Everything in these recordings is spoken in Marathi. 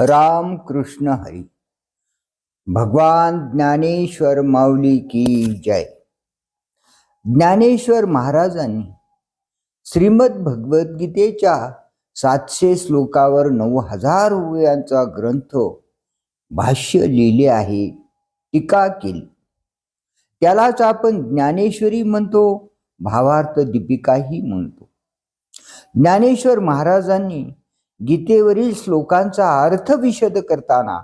राम कृष्ण हरी। भगवान ज्ञानेश्वर माऊली की जय। ज्ञानेश्वर महाराजांनी श्रीमद भगवद्गीतेच्या सातशे श्लोकावर नऊ हजार रुपयांचा ग्रंथ भाष्य लिहिले आहे टीका केली। त्यालाच आपण ज्ञानेश्वरी म्हणतो भावार्थ दीपिकाही म्हणतो। ज्ञानेश्वर महाराजांनी गीतेवरील श्लोकांचा अर्थ विशद करताना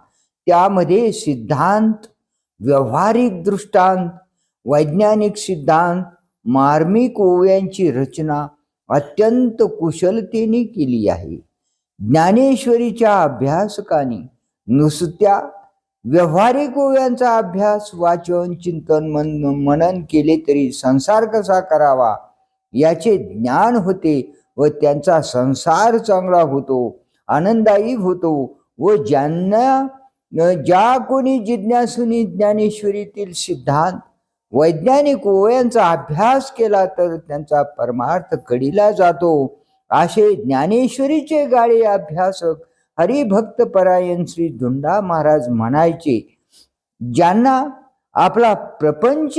त्यामध्ये सिद्धांत व्यवहारिक दृष्टांत वैज्ञानिक सिद्धांत मार्मिक ओव्यांची रचना अत्यंत कुशलतेने केली आहे. ज्ञानेश्वरीच्या अभ्यासकाने नुसत्या व्यवहारिक ओव्यांचा अभ्यास वाचन चिंतन मन मनन केले तरी संसार कसा करावा याचे ज्ञान होते व त्यांचा संसार चांगला होतो आनंदायी होतो व ज्यांना ज्या कोणी जिज्ञासुनी ज्ञानेश्वरीतील सिद्धांत वैज्ञानिक ओव्यांचा अभ्यास केला तर त्यांचा परमार्थ कडीला जातो. असे ज्ञानेश्वरीचे गाळे अभ्यासक हरिभक्त परायण श्री धुंडा महाराज म्हणायचे ज्यांना आपला प्रपंच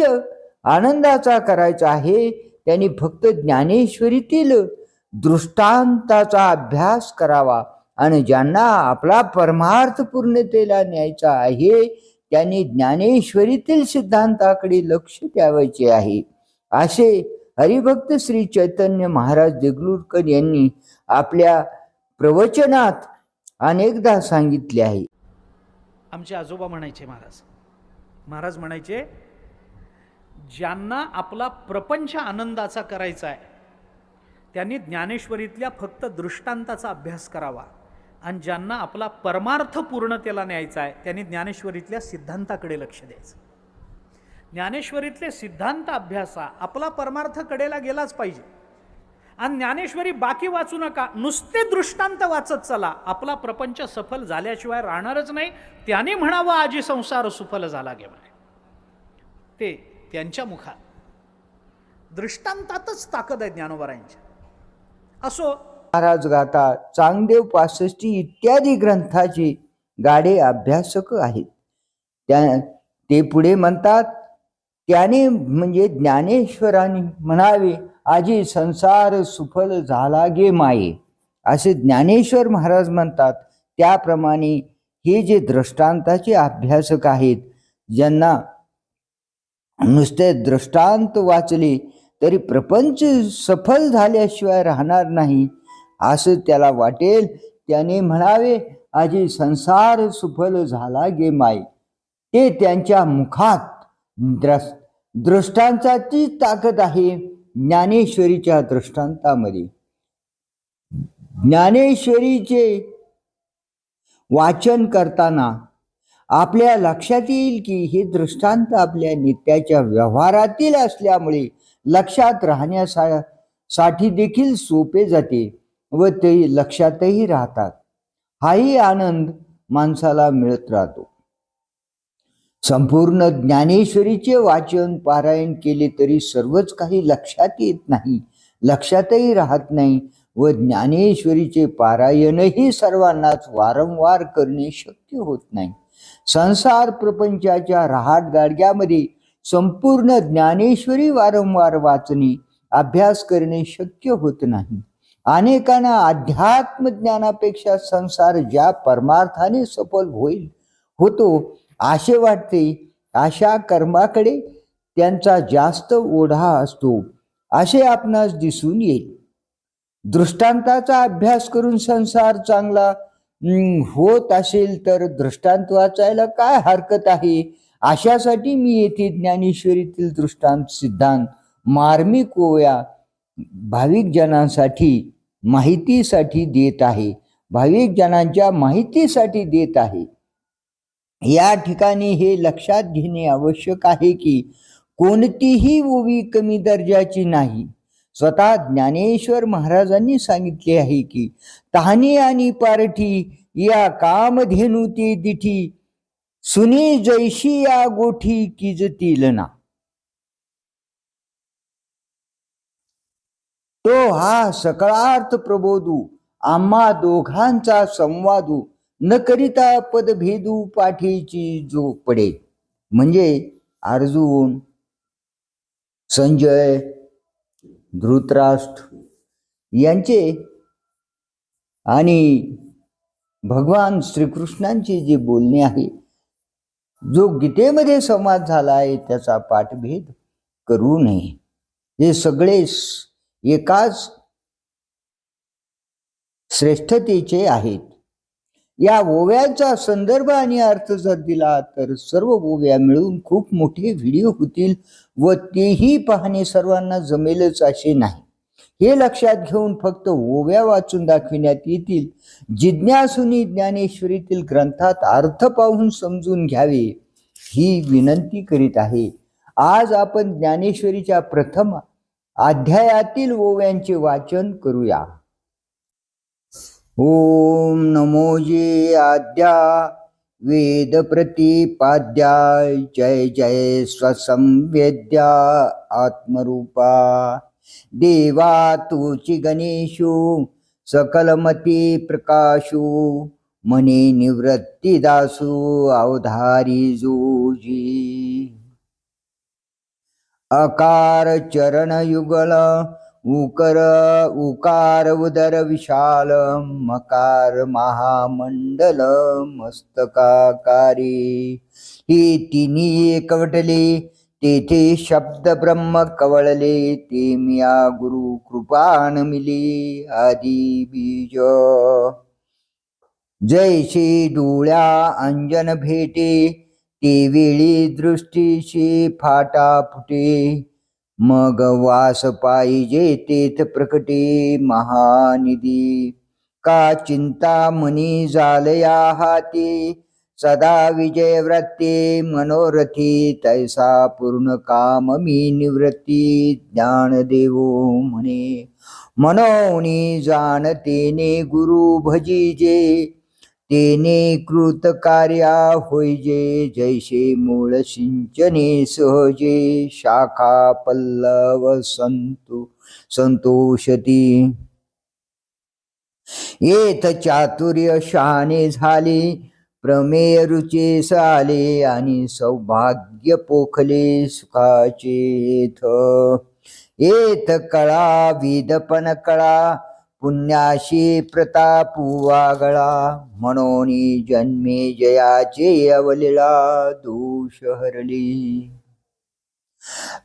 आनंदाचा करायचा आहे त्यांनी फक्त ज्ञानेश्वरीतील दृष्टांताचा अभ्यास करावा. आणि ज्यांना आपला परमार्थ पूर्णतेला न्यायचा आहे त्यांनी ज्ञानेश्वरीतील सिद्धांताकडे लक्ष द्यावायचे आहे. असे हरिभक्त श्री चैतन्य महाराज देगलूरकर यांनी आपल्या प्रवचनात अनेकदा सांगितले आहे. आमचे आजोबा म्हणायचे महाराज. महाराज म्हणायचे ज्यांना आपला प्रपंच आनंदाचा करायचा आहे त्यांनी ज्ञानेश्वरीतल्या फक्त दृष्टांताचा अभ्यास करावा. आणि ज्यांना आपला परमार्थ पूर्णतेला न्यायचा आहे त्यांनी ज्ञानेश्वरीतल्या सिद्धांताकडे लक्ष द्यायचं. ज्ञानेश्वरीतले सिद्धांत अभ्यासा आपला परमार्थ कडेला गेलाच पाहिजे. आणि ज्ञानेश्वरी बाकी वाचू नका नुसते दृष्टांत वाचत चला. आपला प्रपंच सफल झाल्याशिवाय राहणारच नाही. त्याने म्हणावं आजी संसार सुफल झाला गे ते त्यांच्या मुखात. दृष्टांतातच ताकद आहे ज्ञानोबरायांच्या. असो. महाराज गाथा चांगदेव पासष्टी इत्यादी ग्रंथाचे गाडे अभ्यासक आहेत. त्या ते पुढे म्हणतात त्याने म्हणजे ज्ञानेश्वराने म्हणावे आजी संसार सुफल झाला गे माये. असे ज्ञानेश्वर महाराज म्हणतात त्याप्रमाणे हे जे दृष्टांताचे अभ्यासक आहेत ज्यांना नुसते दृष्टांत वाचले तरी प्रपंच सफल झाल्याशिवाय राहणार नाही. असं त्याला वाटेल. त्याने म्हणावे आजी संसार सुफल झाला गे माय ते त्यांच्या मुखात द्रस दृष्टांताची ताकद आहे. ज्ञानेश्वरीच्या दृष्टांतामध्ये. ज्ञानेश्वरीचे वाचन करताना आपल्या लक्षात येईल की हे दृष्टांत आपल्या नित्याच्या व्यवहारातील असल्यामुळे लक्षात राहण्यासा साठी देखील सोपे जाते व ते लक्षातही राहतात. हाही आनंद माणसाला मिळत राहतो. संपूर्ण ज्ञानेश्वरीचे वाचन पारायण केले तरी सर्वच काही लक्षात येत नाही लक्षातही राहत नाही व ज्ञानेश्वरीचे पारायणही सर्वांनाच वारंवार करणे शक्य होत नाही. संसार प्रपंचाच्या रहाट गाडग्यामध्ये संपूर्ण ज्ञानेश्वरी वारंवार वाचणे अभ्यास करणे शक्य होत नाही. अनेकांना अध्यात्म ज्ञानापेक्षा संसार ज्या परमार्थाने सफल होईल होतो असे वाटते अशा कर्माकडे त्यांचा जास्त ओढा असतो असे आपणास दिसून येईल. दृष्टांताचा अभ्यास करून संसार चांगला होत असेल तर दृष्टांत वाचायला काय हरकत आहे? अशासाठी मी येथे ज्ञानेश्वरीतील दृष्टांत सिद्धांत मार्मिक ओव्या भाविक जनांसाठी माहितीसाठी देत आहे. भाविक जनांच्या माहितीसाठी देत आहे. या ठिकाणी हे लक्षात घेणे आवश्यक आहे की कोणतीही ओवी कमी दर्जाची नाही. स्वतः ज्ञानेश्वर महाराजांनी सांगितले आहे की तहानी आणि पारठी या कामधेनुती दिठी सुनी जैशी या गोठी किजतील ना. तो हा सकळार्थ प्रबोधू आम्हा दोघांचा संवादू न करिता पदभेदू पाठीची जो पडे म्हणजे अर्जुन संजय धृतराष्ट्र. यांचे आणि भगवान श्रीकृष्णांचे जे बोलणे आहे जो गीतेमध्ये संवाद झाला आहे त्याचा पाठभेद करू नये. हे सगळे एकाच श्रेष्ठतेचे आहेत. या ओव्याचा संदर्भ आणि अर्थ जर दिला तर सर्व ओव्या मिळून खूप मोठे व्हिडिओ होतील व तेही पाहणे सर्वांना जमेलच असे नाही. हे लक्षात घेऊन फक्त ओव्या वाचून दाखविण्यात येतील. जिज्ञासुनी ज्ञानेश्वरीतील ग्रंथात अर्थ पाहून समजून घ्यावे ही विनंती करीत आहे. आज आपण ज्ञानेश्वरीच्या प्रथम अध्यायातील ओव्यांचे वाचन करूया. ओम नमो जे आद्या वेद प्रतिपाद्या जय जय स्वसंवेद्या आत्मरूपा। देवा तुची गणेशू सकलमती प्रकाशू मने निवृत्तीदासू अवधारी जोजी। अकार चरण युगल उकर उकार उदर विशाल मकार महामंडल मस्तकाकारी. ही तिन्ही एकवटले तेथे शब्द ब्रह्म कवळले ते मिया गुरु कृपान मिली आदी बीज. जैसे डोळ्या अंजन भेटे ते वेळी दृष्टीशी फाटा फुटे. मग वास पाहिजे तेथ प्रकटे महानिधी. का चिंता मनी जालया हाती? सदा विजय व्रते मनोरथी तैसा पूर्ण काम मी निवृत्ती. ज्ञान देवो म्हणे मनोनी जाणतेने गुरु भजीजे. तेने कृत कार्या होईजे जैसे मूळ सिंचने सहजे शाखा पल्लव संतो संतोषती. येथ चातुर्य शहाणे झाले प्रमेय रुचे साले आणि सौभाग्य पोखले सुखाचे येथ कळा विदपन कळा पुण्याशी प्रतापू वागळा म्हणून जन्मे जयाचे अवलिळा दोष हरली.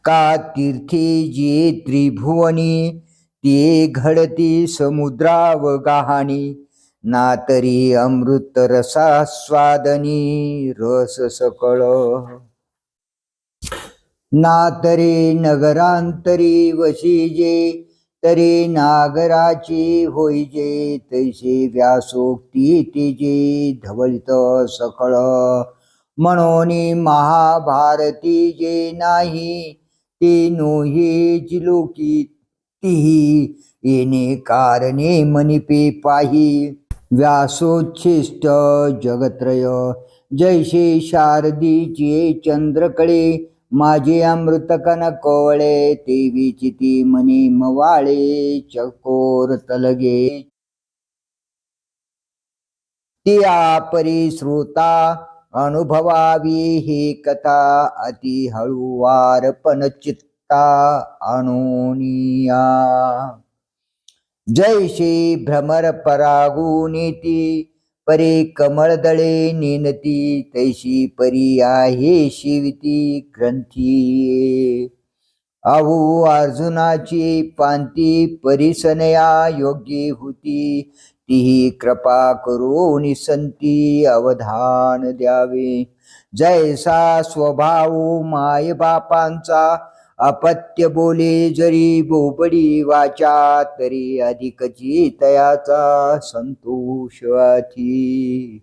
का तीर्थी जी त्रिभुवनी ते घडती समुद्राव गहाणी ना तरी अमृत रसास्वादनी रस सकळ. ना तरी नगरांतरी वशिजे तरी नागराची होईजे तैसे व्यासोक्ती तिजे धवलित सकळ. म्हणून महाभारती जे नाही ते नोहे जिलोकी तिही येणे कारणे मनिपे पाही. व्यासोच्छिष्ट जगत्रय जैसे शारदीचे चंद्रकळे माझी अमृत कन कोवळे तेवी विचिती मनी मवाळे चकोर तलगे. त्या श्रोता अनुभवावी ही कथा अति हळुवार पण चित्ता अनुनिया श्री भ्रमर परागुनीती परे कमळदळे नेनती तैशी परी आहे शिवती ग्रंथी. आहू अर्जुनाची पांती परिसनया योग्य होती. तीही कृपा करून निसंती अवधान द्यावे. जैसा स्वभाव माय बापांचा अपत्य बोले जरी बोबडी वाचा तरी अधिकची तयाचा संतोष अथी.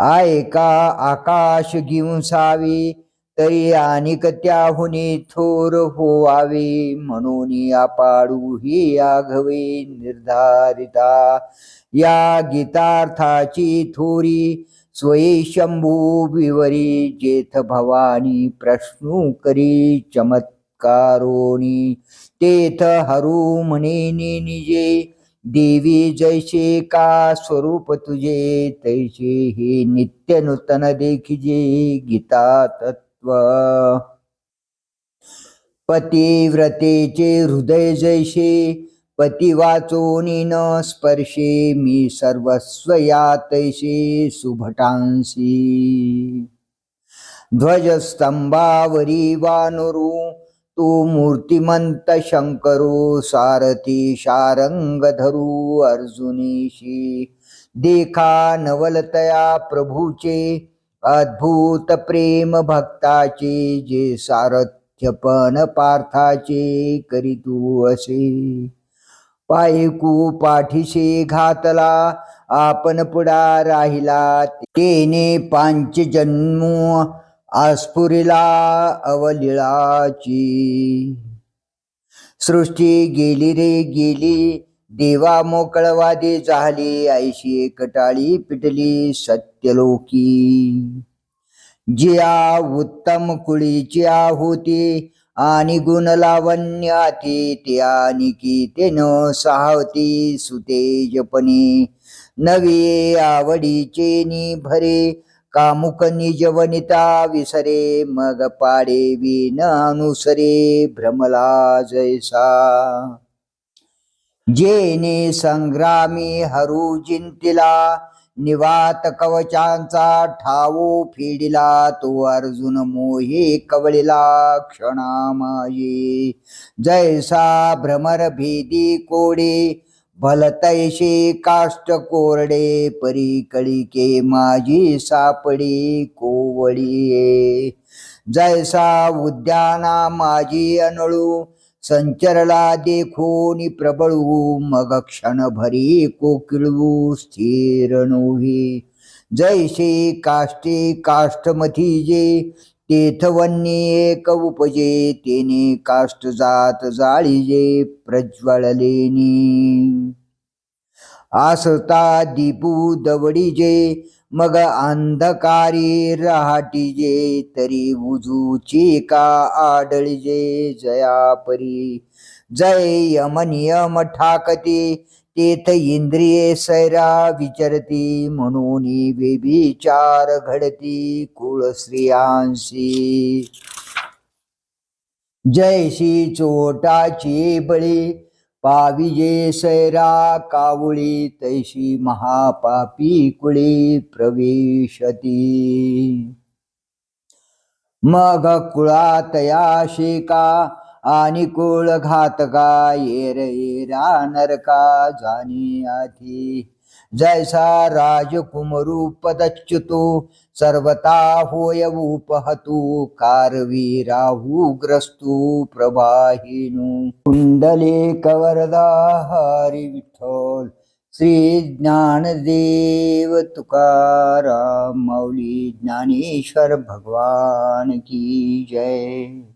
ऐका आकाश घेऊन सावे तरी अनिक त्याहुनी थोर होवावे म्हणून आपाडू ही आघवे निर्धारिता. या गीतार्थाची थोरी स्वये शंभू विवरी जेथ भवानी प्रश्नू करी चमत्कारोनी। तेथ हरू म्हणे निजे देवी जैसे का स्वरूप तुझे तैसे हे नित्य नूतन देखिजे गीता तत्व। पतिव्रतेचे हृदय जैसे पती वाचोनी न स्पर्शे मी सर्वस्व या तैसे सुभटांसी। ध्वजस्तंभावरी वानुरू तू मूर्तिमंत शंकरू सारथी शारंग धरू अर्जुनीशी। देखा नवलतया प्रभूचे अद्भुत प्रेम भक्ताचे जे सारथ्यपण पार्थाचे करीतू असे। पायकू पाठीशी घातला. आपण पुढा राहिला. तेने पांच जन्म आस्फुरिला अवलिळाची. सृष्टी गेली रे गेली. देवा मोकळवादी झाली. ऐशी कटाळी पिटली सत्यलोकी. जिया उत्तम कुळीची आहुती. आणि गुण लावण्याती ते आणि ते सहावती सुतेजपणे. नवी आवडीचे नि भरे कामुक निजवनिता विसरे मग पाडे विन अनुसरे भ्रमला जैसा जेने संग्रामी हरू जिंतिला निवात कवचांचा ठावू फिडिला तो अर्जुन मोही कवळीला क्षणामाये जैसा भ्रमर भेदी कोडे भलतैशी काष्ट कोरडे परी कळिके माझी सापडी कोवळी जैसा उद्याना माझी अनळू संचरला देखोनी प्रबळू मग क्षणभरी कोकिळवू स्थिर नोही. जैसे काष्टे काष्टमथी जे तेथवन्नी एक उपजे तेने काष्ट जात जाळीजे प्रज्वळलेनी आसता दीपू दवडीजे मग अंधकारी रहाटीजे तरी उजूची का आडळजे जयापरी. जय यम नियम ठाकते तेथ इंद्रिये सैरा विचरती म्हणून बेबीचार घडती कुळ स्त्रियांशी जयशी चोटाची बळी पाविजे सैरा कावळी तैशी महापापी कुळी प्रवेशती. मग कुळातया शेका आणि कुळ घातका येर येरा नरका जाणी आधी. जैसा राजकुमरूपदच्युतो सर्वता होय उपहतु कारवी राहू ग्रस्तू प्रवाहिनु कुंडले कवरदा विठ्ठल श्री ज्ञानदेव तुकाराम मौली ज्ञानेश्वर भगवान की जय।